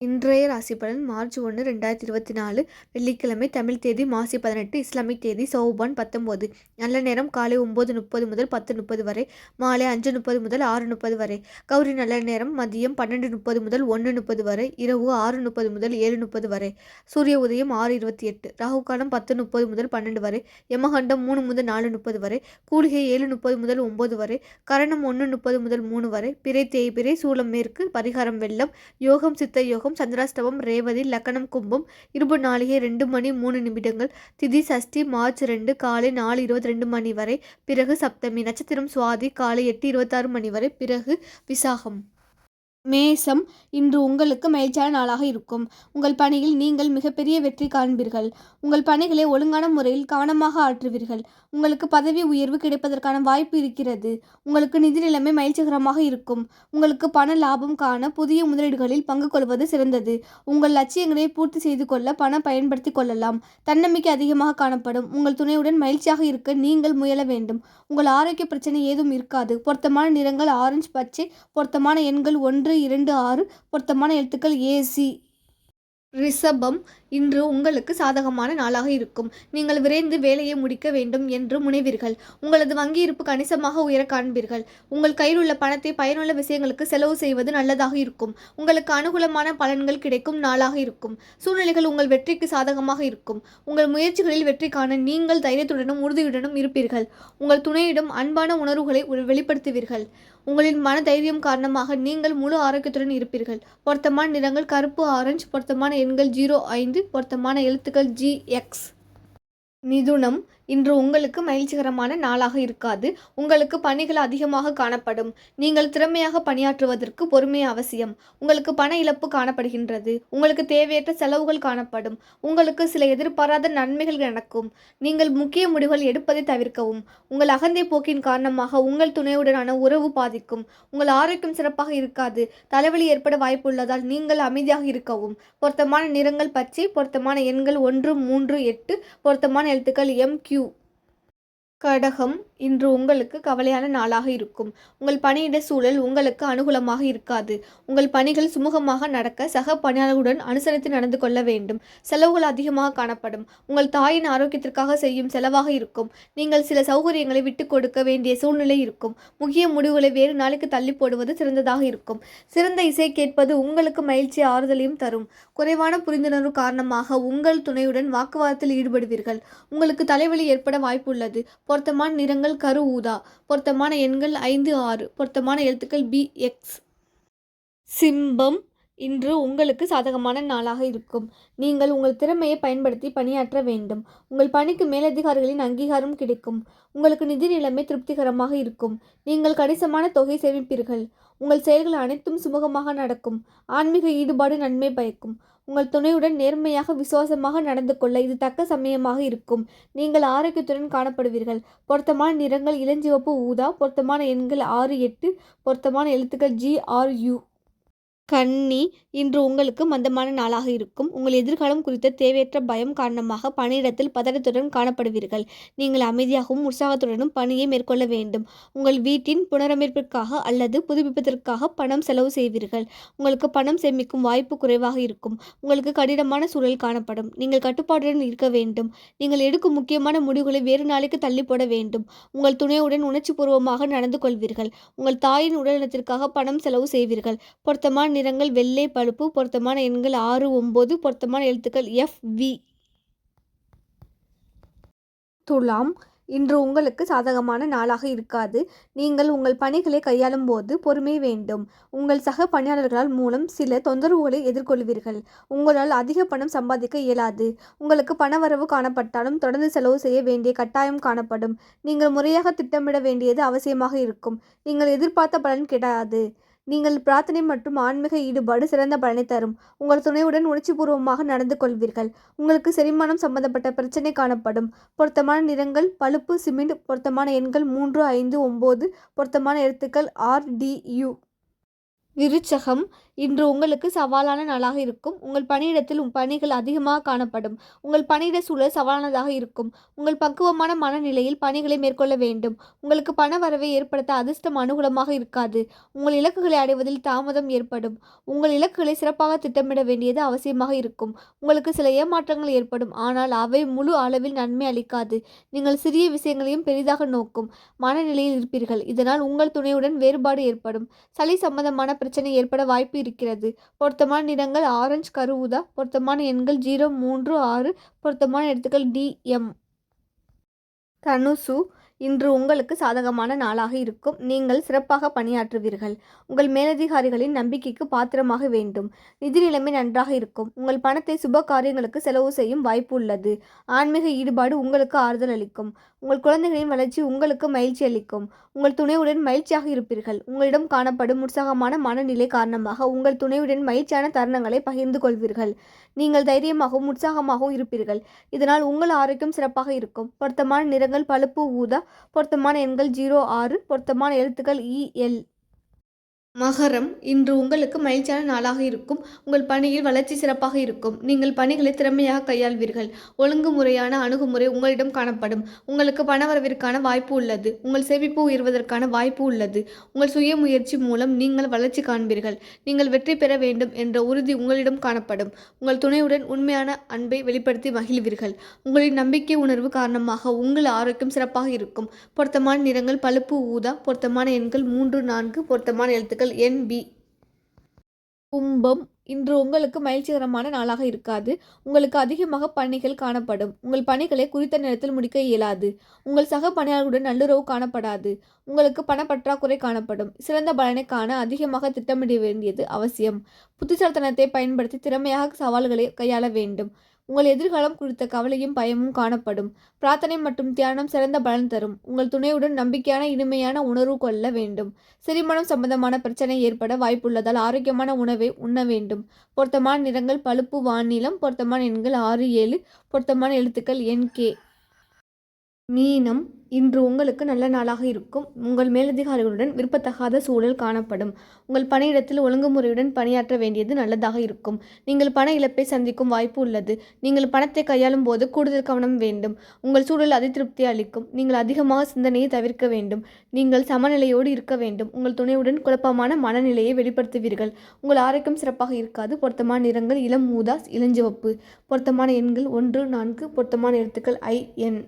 இன்றைய ராசி பலன் மார்ச் ஒன்று ரெண்டாயிரத்தி இருபத்தி நாலு வெள்ளிக்கிழமை தமிழ் தேதி மாசி பதினெட்டு இஸ்லாமிக் தேதி சௌபான் பத்தொம்போது. நல்ல நேரம் காலை ஒம்பது முப்பது முதல் பத்து முப்பது வரை மாலை அஞ்சு முப்பது முதல் ஆறு முப்பது வரை. கௌரி நல்ல நேரம் மதியம் பன்னெண்டு முப்பது முதல் ஒன்று முப்பது வரை இரவு ஆறு முப்பது முதல் ஏழு முப்பது வரை. சூரிய உதயம் ஆறு இருபத்தி எட்டு ராகுகாலம் பத்து முப்பது முதல் பன்னெண்டு வரை யமகண்டம் மூணு முதல் நாலு முப்பது வரை கூலிகை ஏழு முப்பது முதல் ஒம்பது வரை கரணம் ஒன்று முப்பது முதல் மூணு வரை பிறை தேய்பிறை சூலம் மேற்கு பரிகாரம் வெள்ளம் யோகம் சித்த யோகம் சந்திராஷ்டமம் ரேவதி லக்கணம் கும்பம் இருபு நாளிகை ரெண்டு மணி மூணு நிமிடங்கள். திதி சஷ்டி மார்ச் ரெண்டு காலை நாலு இருபத்தி ரெண்டு மணி வரை. பிறகு சப்தமி நட்சத்திரம் சுவாதி காலை எட்டு இருபத்தாறு மணி வரை. பிறகு விசாகம். மேசம் இன்று உங்களுக்கு மகிழ்ச்சியான நாளாக இருக்கும். உங்கள் பணியில் நீங்கள் மிகப்பெரிய வெற்றி காண்பீர்கள். உங்கள் பணிகளை ஒழுங்கான முறையில் கவனமாக ஆற்றுவீர்கள். உங்களுக்கு பதவி உயர்வு கிடைப்பதற்கான வாய்ப்பு இருக்கிறது. உங்களுக்கு நிதி நிலைமை மகிழ்ச்சிகரமாக இருக்கும். உங்களுக்கு பண லாபம் காண புதிய முதலீடுகளில் பங்கு கொள்வது சிறந்தது. உங்கள் லட்சியங்களை பூர்த்தி செய்து கொள்ள பணம் பயன்படுத்தி கொள்ளலாம். தன்னம்பிக்கை அதிகமாக காணப்படும். உங்கள் துணையுடன் மகிழ்ச்சியாக இருக்க நீங்கள் முயல வேண்டும். உங்கள் ஆரோக்கிய பிரச்சனை ஏதும் இருக்காது. பொருத்தமான நிறங்கள் ஆரஞ்சு பச்சை பொருத்தமான எண்கள் ஒன்று இரண்டு ஆறு பொருத்தமான எழுத்துக்கள் ஏசி ரிஷபம் இன்று உங்களுக்கு சாதகமான நாளாக இருக்கும். நீங்கள் விரைந்து வேலையை முடிக்க வேண்டும் என்று முனைவீர்கள். உங்களது வங்கி இருப்பு கணிசமாக உயர காண்பீர்கள். உங்கள் கையில் உள்ள பணத்தை பயனுள்ள விஷயங்களுக்கு செலவு செய்வது நல்லதாக இருக்கும். உங்களுக்கு அனுகூலமான பலன்கள் கிடைக்கும் நாளாக இருக்கும். சூழ்நிலைகள் உங்கள் வெற்றிக்கு சாதகமாக இருக்கும். உங்கள் முயற்சிகளில் வெற்றி காண நீங்கள் தைரியத்துடனும் உறுதியுடனும் இருப்பீர்கள். உங்கள் துணையிடம் அன்பான உணர்வுகளை வெளிப்படுத்துவீர்கள். உங்களின் மன தைரியம் காரணமாக நீங்கள் முழு ஆரோக்கியத்துடன் இருப்பீர்கள். பொருத்தமான நிறங்கள் கருப்பு ஆரஞ்சு பொருத்தமான எண்கள் ஜீரோ ஐந்து பொருத்தமான எழுத்துக்கள் ஜி எக்ஸ் மிதுனம் இன்று உங்களுக்கு மகிழ்ச்சிகரமான நாளாக இருக்காது. உங்களுக்கு பணிகள் அதிகமாக காணப்படும். நீங்கள் திறமையாக பணியாற்றுவதற்கு பொறுமை அவசியம். உங்களுக்கு பண இழப்பு காணப்படுகின்றது. உங்களுக்கு தேவையற்ற செலவுகள் காணப்படும். உங்களுக்கு சில எதிர்பாராத நன்மைகள் நடக்கும். நீங்கள் முக்கிய முடிவுகள் எடுப்பதை தவிர்க்கவும். உங்கள் அகந்தை போக்கின் காரணமாக உங்கள் துணையுடனான உறவு பாதிக்கும். உங்கள் ஆரோக்கியம் சிறப்பாக இருக்காது. தலைவலி ஏற்பட வாய்ப்புள்ளதால் நீங்கள் அமைதியாக இருக்கவும். பொருத்தமான நிறங்கள் பச்சை பொருத்தமான எண்கள் ஒன்று மூன்று எட்டு பொருத்தமான எழுத்துக்கள் எம் கியூ கடகம் இன்று உங்களுக்கு கவலையான நாளாக இருக்கும். உங்கள் பணியிட சூழல் உங்களுக்கு அனுகூலமாக இருக்காது. உங்கள் பணிகள் சுமூகமாக நடக்க சக பணியாளர்களுடன் அனுசரித்து நடந்து கொள்ள வேண்டும். செலவுகள் அதிகமாக காணப்படும். உங்கள் தாயின் ஆரோக்கியத்திற்காக செய்யும் செலவாக இருக்கும். நீங்கள் சில சௌகரியங்களை விட்டு கொடுக்க வேண்டிய சூழ்நிலை இருக்கும். முக்கிய முடிவுகளை வேறு நாளுக்கு தள்ளி போடுவது சிறந்ததாக இருக்கும். சிறந்த இசை கேட்பது உங்களுக்கு மகிழ்ச்சி ஆறுதலையும் தரும். குறைவான புரிந்துணர்வு காரணமாக உங்கள் துணையுடன் வாக்குவாதத்தில் ஈடுபடுவீர்கள். உங்களுக்கு தலைவலி ஏற்பட வாய்ப்புள்ளது. பொருத்தமான நிறங்கள் கரு ஊதா. பொருத்தமான எண்கள் ஐந்து ஆறு. பொருத்தமான எழுத்துக்கள் பி எக்ஸ். சிம்பம் இன்று உங்களுக்கு சாதகமான நாளாக இருக்கும். நீங்கள் உங்கள் திறமையை பயன்படுத்தி பணியாற்ற வேண்டும். உங்கள் பணிக்கு மேலதிகாரிகளின் அங்கீகாரம் கிடைக்கும். உங்களுக்கு நிதி நிலைமை திருப்திகரமாக இருக்கும். நீங்கள் கணிசமான தொகை சேமிப்பீர்கள். உங்கள் செயல்கள் அனைத்தும் சுமூகமாக நடக்கும். ஆன்மீக ஈடுபாடு நன்மை பயக்கும். உங்கள் துணையுடன் நேர்மையாக விசுவாசமாக நடந்து கொள்ள இது தக்க சமயமாக இருக்கும். நீங்கள் ஆரோக்கியத்துடன் காணப்படுவீர்கள். பொருத்தமான நிறங்கள் இளஞ்சிவப்பு ஊதா. பொருத்தமான எண்கள் ஆறு எட்டு. பொருத்தமான எழுத்துக்கள் ஜி ஆர் யூ கன்னி இன்று உங்களுக்கு மந்தமான நாளாக இருக்கும். உங்கள் எதிர்காலம் குறித்த தேவையற்ற பயம் காரணமாக பணியிடத்தில் பதட்டத்துடன் காணப்படுவீர்கள். நீங்கள் அமைதியாகவும் உற்சாகத்துடனும் பணியை மேற்கொள்ள வேண்டும். உங்கள் வீட்டின் புனரமைப்பிற்காக அல்லது புதுப்பிப்பதற்காக பணம் செலவு செய்வீர்கள். உங்களுக்கு பணம் சேமிக்கும் வாய்ப்பு குறைவாக இருக்கும். உங்களுக்கு கடினமான சூழல் காணப்படும். நீங்கள் கட்டுப்பாட்டுடன் இருக்க வேண்டும். நீங்கள் எடுக்கும் முக்கியமான முடிவுகளை வேறு நாளைக்கு தள்ளி போட வேண்டும். உங்கள் துணையுடன் உணர்ச்சிபூர்வமாக நடந்து கொள்வீர்கள் உங்கள் தாயின் உடல்நலத்திற்காக பணம் செலவு செய்வீர்கள். பொருத்தமான நிறங்கள் வெள்ளை பழுப்பு பொருத்தமான எண்கள் ஆறு ஒம்பது பொருத்தமான எழுத்துக்கள் எஃப் வி துலாம் இன்று உங்களுக்கு சாதகமான நாளாக இருக்காது. நீங்கள் உங்கள் பணிகளை கையாளும் போது பொறுமை வேண்டும். உங்கள் சக பணியாளர்களால் மூலம் சில தொந்தரவுகளை எதிர்கொள்வீர்கள். உங்களால் அதிக பணம் சம்பாதிக்க இயலாது. உங்களுக்கு பணவரவு காணப்பட்டாலும் தொடர்ந்து செலவு செய்ய வேண்டிய கட்டாயம் காணப்படும். நீங்கள் முறையாக திட்டமிட வேண்டியது அவசியமாக இருக்கும். நீங்கள் எதிர்பார்த்த பலன் கிடையாது. நீங்கள் பிரார்த்தனை மற்றும் ஆன்மீக ஈடுபாடு சிறந்த பலனை தரும். உங்கள் துணையுடன் உணர்ச்சிபூர்வமாக நடந்து கொள்வீர்கள். உங்களுக்கு செரிமானம் சம்பந்தப்பட்ட பிரச்சனை காணப்படும். பொருத்தமான நிறங்கள் பழுப்பு சிமெண்ட் பொருத்தமான எண்கள் மூன்று ஐந்து ஒம்பது பொருத்தமான எழுத்துக்கள் ஆர்டியு விருச்சகம் இன்று உங்களுக்கு சவாலான நாளாக இருக்கும். உங்கள் பணியிடத்தில் உங்கள் பணிகள் அதிகமாக காணப்படும். உங்கள் பணியிட சூழல் சவாலானதாக இருக்கும். உங்கள் பக்குவமான மனநிலையில் பணிகளை மேற்கொள்ள வேண்டும். உங்களுக்கு பண வரவை ஏற்படுத்த அதிர்ஷ்டம் அனுகூலமாக இருக்காது. உங்கள் இலக்குகளை அடைவதில் தாமதம் ஏற்படும். உங்கள் இலக்குகளை சிறப்பாக திட்டமிட வேண்டியது அவசியமாக இருக்கும். உங்களுக்கு சில ஏமாற்றங்கள் ஏற்படும். ஆனால் அவை முழு அளவில் நன்மை அளிக்காது. நீங்கள் சிறிய விஷயங்களையும் பெரிதாக நோக்கும் மனநிலையில் இருப்பீர்கள். இதனால் உங்கள் துணையுடன் வேறுபாடு ஏற்படும். சளி சம்பந்தமான பிரச்சனை ஏற்பட வாய்ப்பு இருக்கிறது. பொருத்தமான நிறங்கள் ஆரஞ்சு கருவுதா? பொருத்தமான எண்கள் ஜீரோ மூன்று ஆறு. பொருத்தமான எழுத்துக்கள் டி எம். தனுசு இன்று உங்களுக்கு சாதகமான நாளாக இருக்கும். நீங்கள் சிறப்பாக பணியாற்றுவீர்கள். உங்கள் மேலதிகாரிகளின் நம்பிக்கைக்கு பாத்திரமாக வேண்டும். நிதி நிலைமை நன்றாக இருக்கும். உங்கள் பணத்தை சுப காரியங்களுக்கு செலவு செய்யும் வாய்ப்பு உள்ளது. ஆன்மீக ஈடுபாடு உங்களுக்கு ஆறுதல் அளிக்கும். உங்கள் குழந்தைகளின் வளர்ச்சி உங்களுக்கு மகிழ்ச்சி அளிக்கும். உங்கள் துணையுடன் மகிழ்ச்சியாக இருப்பீர்கள். உங்களிடம் காணப்படும் உற்சாகமான மனநிலை காரணமாக உங்கள் துணையுடன் மகிழ்ச்சியான தருணங்களை பகிர்ந்து கொள்வீர்கள். நீங்கள் தைரியமாகவும் உற்சாகமாகவும் இருப்பீர்கள். இதனால் உங்கள் ஆரோக்கியம் சிறப்பாக இருக்கும். பொருத்தமான நிறங்கள் பழுப்பு ஊதா. பொருத்தமான எண்கள் ஜீரோ ஆறு. பொருத்தமான எழுத்துக்கள் இஎல் மகரம் இன்று உங்களுக்கு மகிழ்ச்சியான நாளாக இருக்கும். உங்கள் பணியில் வளர்ச்சி சிறப்பாக இருக்கும். நீங்கள் பணிகளை திறமையாக கையாள்வீர்கள். ஒழுங்குமுறையான அணுகுமுறை உங்களிடம் காணப்படும். உங்களுக்கு பணவரவிற்கான வாய்ப்பு உள்ளது. உங்கள் சேமிப்பு உயர்வதற்கான வாய்ப்பு உள்ளது. உங்கள் சுய முயற்சி மூலம் நீங்கள் வளர்ச்சி காண்பீர்கள். நீங்கள் வெற்றி பெற வேண்டும் என்ற உறுதி உங்களிடம் காணப்படும். உங்கள் துணையுடன் உண்மையான அன்பை வெளிப்படுத்தி மகிழ்வீர்கள். உங்களின் நம்பிக்கை உணர்வு காரணமாக உங்கள் ஆரோக்கியம் சிறப்பாக இருக்கும். பொருத்தமான நிறங்கள் பழுப்பு ஊதா. பொருத்தமான எண்கள் மூன்று நான்கு. பொருத்தமான எழுத்துக்கள் என் பி. கும்பம் இன்று உங்களுக்கு மகிழ்ச்சிகரமான நாளாக இருக்காது. உங்களுக்கு அதிகமாக பணிகள் காணப்படும். உங்கள் பணிகளை குறித்த நேரத்தில் முடிக்க இயலாது. உங்கள் சக பணியாளர்களுடன் நல்லுறவு காணப்படாது. உங்களுக்கு பணப்பற்றாக்குறை காணப்படும். சிறந்த பலனை காண அதிகமாக திட்டமிட வேண்டியது அவசியம். புத்திசாலித்தனத்தை பயன்படுத்தி திறமையாக சவால்களை கையாள வேண்டும். உங்கள் எதிர்காலம் குறித்த கவலையும் பயமும் காணப்படும். பிரார்த்தனை மற்றும் தியானம் சிறந்த பலன் தரும். உங்கள் துணையுடன் நம்பிக்கையான இனிமையான உணர்வு கொள்ள வேண்டும். செரிமானம் சம்பந்தமான பிரச்சனை ஏற்பட வாய்ப்புள்ளதால் ஆரோக்கியமான உணவை உண்ண வேண்டும். பொருத்தமான நிறங்கள் பழுப்பு வானிலம் பொருத்தமான எண்கள் ஆறு ஏழு பொருத்தமான எழுத்துக்கள் என் கே. மீனம் இன்று உங்களுக்கு நல்ல நாளாக இருக்கும். உங்கள் மேலதிகாரிகளுடன் விருப்பத்தகாத சூழல் காணப்படும். உங்கள் பணியிடத்தில் ஒழுங்குமுறையுடன் பணியாற்ற வேண்டியது நல்லதாக இருக்கும். நீங்கள் பண இழப்பை சந்திக்கும் வாய்ப்பு உள்ளது. நீங்கள் பணத்தை கையாளும் போது கூடுதல் கவனம் வேண்டும். உங்கள் சூழல் அதிருப்தி அளிக்கும். நீங்கள் அதிகமாக சிந்தனையை தவிர்க்க வேண்டும். நீங்கள் சமநிலையோடு இருக்க வேண்டும். உங்கள் துணையுடன் குழப்பமான மனநிலையை வெளிப்படுத்துவீர்கள். உங்கள் ஆரோக்கியம் சிறப்பாக இருக்காது. பொருத்தமான நிறங்கள் இளம் மூதாஸ் இளஞ்சிவப்பு. பொருத்தமான எண்கள் ஒன்று நான்கு. பொருத்தமான எழுத்துக்கள் ஐ என்.